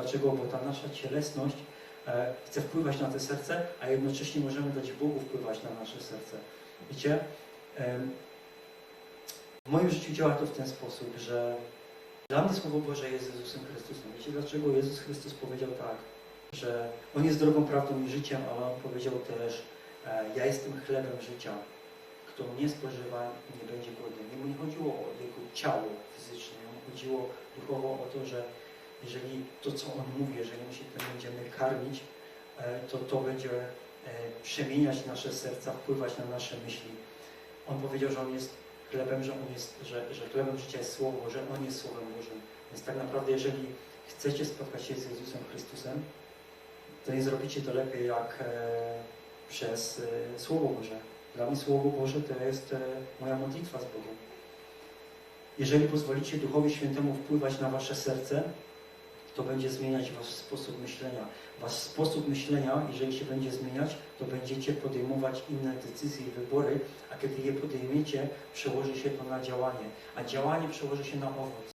Dlaczego? Bo ta nasza cielesność e, chce wpływać na te serce, a jednocześnie możemy dać Bogu wpływać na nasze serce. Wiecie? W moim życiu działa to w ten sposób, że dla mnie Słowo Boże jest Jezusem Chrystusem. Wiecie dlaczego Jezus Chrystus powiedział tak, że On jest drogą, prawdą i życiem, ale On powiedział też, e, ja jestem chlebem życia. Kto mnie spożywa, nie będzie głodny. Jemu nie chodziło o Jego ciało fizyczne, Jemu chodziło duchowo o to, że jeżeli to, co On mówi, jeżeli my się tym będziemy karmić, e, to to będzie e, przemieniać nasze serca, wpływać na nasze myśli. On powiedział, że On jest chlebem, że, on jest, że, że chlebem życia jest Słowo, że On jest Słowem Bożym. Więc tak naprawdę, jeżeli chcecie spotkać się z Jezusem Chrystusem, to nie zrobicie to lepiej jak e, przez Słowo Boże. Dla mnie Słowo Boże to jest moja modlitwa z Bogiem. Jeżeli pozwolicie Duchowi Świętemu wpływać na wasze serce, to będzie zmieniać wasz sposób myślenia. Wasz sposób myślenia, jeżeli się będzie zmieniać, to będziecie podejmować inne decyzje i wybory, a kiedy je podejmiecie, przełoży się to na działanie. A działanie przełoży się na owoc.